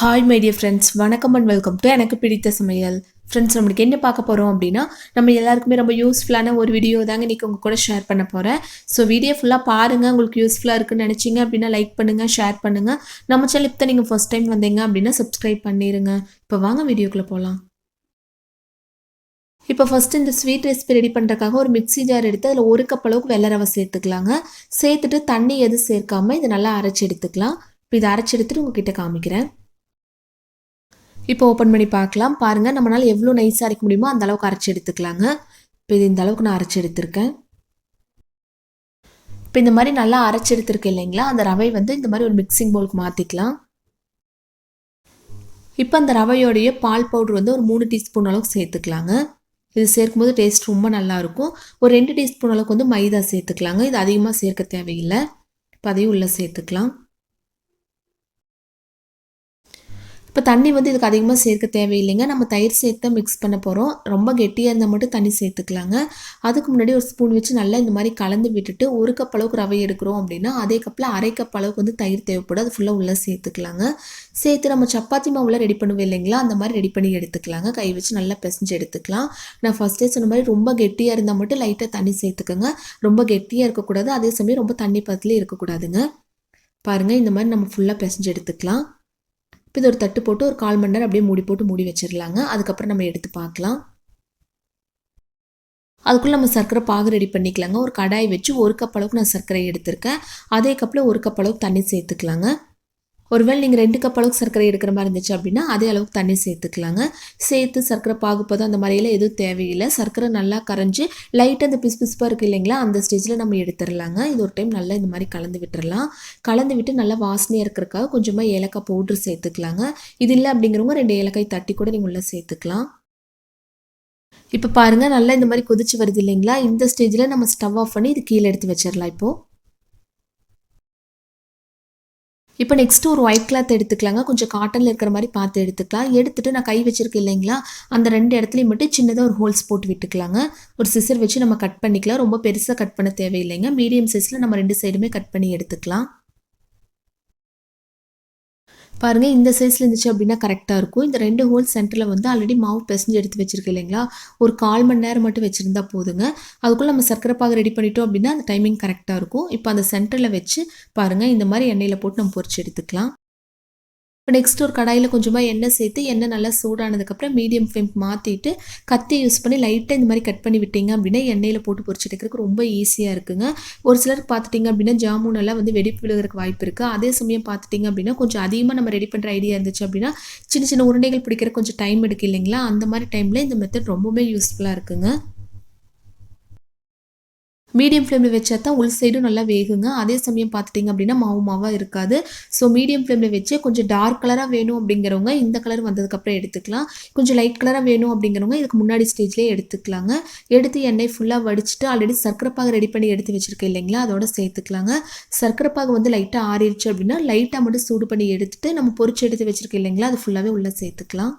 Hi my dear friends வணக்கம் and welcome to எனக்கு பிடித்த சமையல். ஃப்ரெண்ட்ஸ் நம்மளுக்கு என்ன பார்க்க போகிறோம் அப்படின்னா நம்ம எல்லாருக்குமே ரொம்ப யூஸ்ஃபுல்லான ஒரு வீடியோ தாங்க இன்றைக்கி உங்கள் கூட ஷேர் பண்ண போகிறேன் ஸோ வீடியோ ஃபுல்லாக பாருங்கள் உங்களுக்கு யூஸ்ஃபுல்லாக இருக்குன்னு நினச்சிங்க அப்படின்னா லைக் பண்ணுங்கள் ஷேர் பண்ணுங்கள் நம்ம சேனல் இப்போ நீங்கள் ஃபஸ்ட் டைம் வந்தீங்க அப்படின்னா சப்ஸ்கிரைப் பண்ணிடுங்க இப்போ வாங்க வீடியோக்குள்ளே போகலாம் இப்போ ஃபஸ்ட்டு இந்த ஸ்வீட் ரெசிபி ரெடி பண்ணுறக்காக ஒரு மிக்ஸி ஜார் எடுத்து அதில் ஒரு கப் அளவுக்கு வெள்ளை ரவை சேர்த்துக்கலாங்க. சேர்த்துட்டு தண்ணி எதுவும் சேர்க்காமல் இதை நல்லா அரைச்சி எடுத்துக்கலாம். இப்போ இதை அரைச்சி எடுத்துட்டு உங்ககிட்ட காமிக்கிறேன். இப்போ ஓப்பன் பண்ணி பார்க்கலாம். பாருங்கள் நம்மளால் எவ்வளோ நைஸாக அரைக்க முடியுமோ அந்த அளவுக்கு அரைச்சி எடுத்துக்கலாங்க. இப்போ இது இந்த அளவுக்கு நான் அரைச்சி எடுத்திருக்கேன். இப்போ இந்த மாதிரி நல்லா அரைச்சி எடுத்திருக்கேன் இல்லைங்களா? அந்த ரவை வந்து இந்த மாதிரி ஒரு மிக்சிங் பவுலுக்கு மாற்றிக்கலாம் இப்போ அந்த ரவையோடைய பால் பவுடர் வந்து ஒரு மூணு டீஸ்பூன் அளவுக்கு சேர்த்துக்கலாங்க. இது சேர்க்கும்போது டேஸ்ட் ரொம்ப நல்லாயிருக்கும் ஒரு ரெண்டு டீஸ்பூன் அளவுக்கு வந்து மைதா சேர்த்துக்கலாங்க. இது அதிகமாக சேர்க்க தேவையில்லை. இப்போ அதையும் உள்ளே சேர்த்துக்கலாம். இப்போ தண்ணி வந்து இதுக்கு அதிகமாக சேர்க்க தேவையில்லைங்க. நம்ம தயிர் சேர்த்து மிக்ஸ் பண்ண போகிறோம் ரொம்ப கெட்டியாக இருந்தால் மட்டும் தண்ணி சேர்த்துக்கலாங்க. அதுக்கு முன்னாடி ஒரு ஸ்பூன் வச்சு நல்லா இந்த மாதிரி கலந்து விட்டுட்டு ஒரு கப் அளவுக்கு ரவை எடுக்கிறோம் அப்படின்னா அதே கப்பில் அரை கப் அளவுக்கு வந்து தயிர் தேவைப்படும். அது ஃபுல்லாக உள்ளே சேர்த்துக்கலாங்க. சேர்த்து நம்ம சப்பாத்தி மாவுலாம் ரெடி பண்ணுவோம் இல்லைங்களா? அந்த மாதிரி ரெடி பண்ணி எடுத்துக்கலாங்க. கை வச்சு நல்லா பிசைஞ்சு எடுத்துக்கலாம். நான் ஃபஸ்ட்டே சொன்ன மாதிரி ரொம்ப கெட்டியாக இருந்தால் மட்டும் லைட்டாக தண்ணி சேர்த்துக்கோங்க. ரொம்ப கெட்டியாக இருக்கக்கூடாது. அதே சமயம் ரொம்ப தண்ணி பக்கத்துலேயே இருக்கக்கூடாதுங்க. பாருங்கள் இந்த மாதிரி நம்ம ஃபுல்லாக பிசைஞ்சு எடுத்துக்கலாம். இப்போ இது ஒரு தட்டு போட்டு ஒரு கால் மணி நேரம் அப்படியே மூடி போட்டு மூடி வச்சிடலாங்க. அதுக்கப்புறம் நம்ம எடுத்து பார்க்கலாம். அதுக்குள்ளே நம்ம சர்க்கரை பாகு ரெடி பண்ணிக்கலாங்க. ஒரு கடாய் வச்சு ஒரு கப் அளவுக்கு நான் சர்க்கரை எடுத்திருக்கேன். அதே கப்பில் ஒரு கப் அளவுக்கு தண்ணி சேர்த்துக்கலாங்க. ஒருவேளை நீங்கள் ரெண்டு கப் அளவுக்கு சர்க்கரை எடுக்கிற மாதிரி இருந்துச்சு அப்படின்னா அதே அளவுக்கு தண்ணி சேர்த்துக்கலாங்க. சேர்த்து சர்க்கரை பாகுப்பதம் அந்த மாதிரியெல்லாம் எதுவும் தேவையில்லை. சர்க்கரை நல்லா கரைஞ்சி லைட்டாக அந்த பிசு பிசுப்பாக இருக்குது இல்லைங்களா அந்த ஸ்டேஜில் நம்ம எடுத்துடலாங்க. இது ஒரு டைம் நல்லா இந்த மாதிரி கலந்து விட்டுறலாம். கலந்து விட்டு நல்லா வாசனையாக இருக்கிறக்காக கொஞ்சமாக ஏலக்காய் பவுட்ரு சேர்த்துக்கலாங்க. இது இல்லை அப்படிங்கிறவங்க ரெண்டு ஏலக்காய் தட்டி கூட நீங்கள் உள்ளே சேர்த்துக்கலாம். இப்போ பாருங்கள் நல்லா இந்த மாதிரி கொதிச்சு வருது இல்லைங்களா இந்த ஸ்டேஜில் நம்ம ஸ்டவ் ஆஃப் பண்ணி இது கீழே எடுத்து வச்சிடலாம் இப்போது இப்போ நெக்ஸ்ட்டு ஒரு ஒயிட் கிளாத் எடுத்துக்கலாங்க. கொஞ்சம் காட்டனில் இருக்கிற மாதிரி பார்த்து எடுத்துக்கலாம். எடுத்துகிட்டு நான் கை வச்சுருக்கேன் இல்லைங்களா? அந்த ரெண்டு இடத்துலையும் மட்டும் சின்னதாக ஒரு ஹோல்ஸ் போட்டு விட்டுக்கலாங்க. ஒரு சிசர் வச்சு நம்ம கட் பண்ணிக்கலாம். ரொம்ப பெருசாக கட் பண்ண தேவையில்லைங்க. மீடியம் சைஸில் நம்ம ரெண்டு சைடுமே கட் பண்ணி எடுத்துக்கலாம். பாருங்கள் இந்த சைஸில் இருந்துச்சு அப்படின்னா கரெக்டாக இருக்கும். இந்த ரெண்டு ஹோல் சென்டரில் வந்து ஆல்ரெடி மாவு பிசைஞ்சு எடுத்து வச்சுருக்கேன் இல்லைங்களா? ஒரு கால் மணி நேரம் மட்டும் வச்சுருந்தா போதுங்க. அதுக்குள்ளே நம்ம சர்க்கரை பாகு ரெடி பண்ணிட்டோம் அப்படின்னா அந்த டைமிங் கரெக்டாக இருக்கும். இப்போ அந்த சென்டரில் வச்சு பாருங்கள் இந்த மாதிரி எண்ணெயில் போட்டு நம்ம பொறிச்சு எடுத்துக்கலாம். இப்போ நெக்ஸ்ட் ஒரு கடாயில் கொஞ்சமாக எண்ணெய் சேர்த்து எண்ணெய் நல்லா சூடானதுக்கப்புறம் மீடியம் ஃப்ளேம் மாற்றிட்டு கத்தி யூஸ் பண்ணி லைட்டாக இந்த மாதிரி கட் பண்ணி விட்டீங்க அப்படின்னா எண்ணெயில் போட்டு பொறிச்சு எடுக்கிறதுக்கு ரொம்ப ஈஸியாக இருக்குங்க. ஒரு சிலருக்கு பார்த்துட்டிங்க அப்படின்னா ஜாமுன் எல்லாம் வந்து வெடிப்பு விழுகிறதுக்கு வாய்ப்பு இருக்குது அதே சமயம் பார்த்துட்டிங்க அப்படின்னா கொஞ்சம் அதிகமாக நம்ம ரெடி பண்ணுற ஐடியா இருந்துச்சு அப்படின்னா சின்ன சின்ன உருண்டைகள் பிடிக்கிற கொஞ்சம் டைம் எடுக்கு இல்லைங்களா? அந்த மாதிரி டைமில் இந்த மெத்தட் ரொம்பவே யூஸ்ஃபுல்லாக இருக்குங்க. மீடியம் ஃப்ளேமில் வச்சா தான் உள் சைடும் நல்லா வேகுங்க. அதே சமயம் பார்த்துட்டிங்க அப்படின்னா மாவு மாவாக இருக்காது. ஸோ மீடியம் ஃப்ளேமில் வச்சு கொஞ்சம் டார்க் கலராக வேணும் அப்படிங்கிறவங்க இந்த கலர் வந்ததுக்கப்புறம் எடுத்துக்கலாம். கொஞ்சம் லைட் கலராக வேணும் அப்படிங்கிறவங்க இதுக்கு முன்னாடி ஸ்டேஜ்லேயே எடுத்துக்கலாங்க. எடுத்து எண்ணெய் ஃபுல்லாக வடிச்சிட்டு ஆல்ரெடி சர்க்கரை பாகு ரெடி பண்ணி எடுத்து வச்சுருக்கேன் இல்லைங்களா? அதோட சேர்த்துக்கலாங்க. சர்க்கரை பாகு வந்து லைட்டாக ஆறிடுச்சு அப்படின்னா லைட்டாக மட்டும் சூடு பண்ணி எடுத்துட்டு நம்ம பொறிச்சு எடுத்து வச்சுருக்கேன் இல்லைங்களா? அது ஃபுல்லாகவே உள்ளே சேர்த்துக்கலாம்.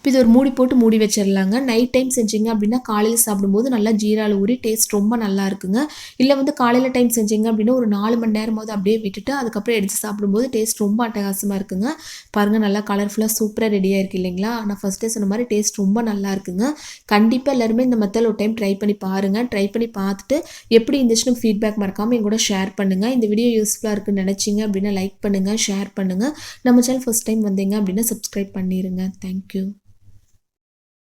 இப்போ இது ஒரு மூடி போட்டு மூடி வச்சிடலாங்க. நைட் டைம் செஞ்சீங்க அப்படின்னா காலையில் சாப்பிடும்போது நல்லா ஜீராவில் ஊறி டேஸ்ட் ரொம்ப நல்லா இருக்குங்க. இல்லை வந்து காலையில் டைம் செஞ்சீங்க அப்படின்னா ஒரு நாலு மணி நேரமாவது அப்படியே விட்டுட்டு அதுக்கப்புறம் எடுத்து சாப்பிடும்போது டேஸ்ட் ரொம்ப அட்டகாசமாக இருக்குங்க. பாருங்கள் நல்லா கலர்ஃபுல்லாக சூப்பராக ரெடியாக இருக்குது இல்லைங்களா? நான் ஃபஸ்ட்டே சொன்ன மாதிரி டேஸ்ட் ரொம்ப நல்லா இருக்குங்க. கண்டிப்பாக எல்லாருமே இந்த மெத்தட் ஒரு டைம் ட்ரை பண்ணி பாருங்கள் ட்ரை பண்ணி பார்த்துட்டு எப்படி இருந்துச்சுன்னு ஃபீட்பேக் மறக்காமல் என் கூட ஷேர் பண்ணுங்கள் இந்த வீடியோ யூஸ்ஃபுல்லாக இருக்குன்னு நினச்சிங்க அப்படின்னா லைக் பண்ணுங்கள் ஷேர் பண்ணுங்கள் நம்ம சேனல் ஃபஸ்ட் டைம் வந்தீங்க அப்படின்னா சப்ஸ்கிரைப் பண்ணிடுங்க தேங்க்யூ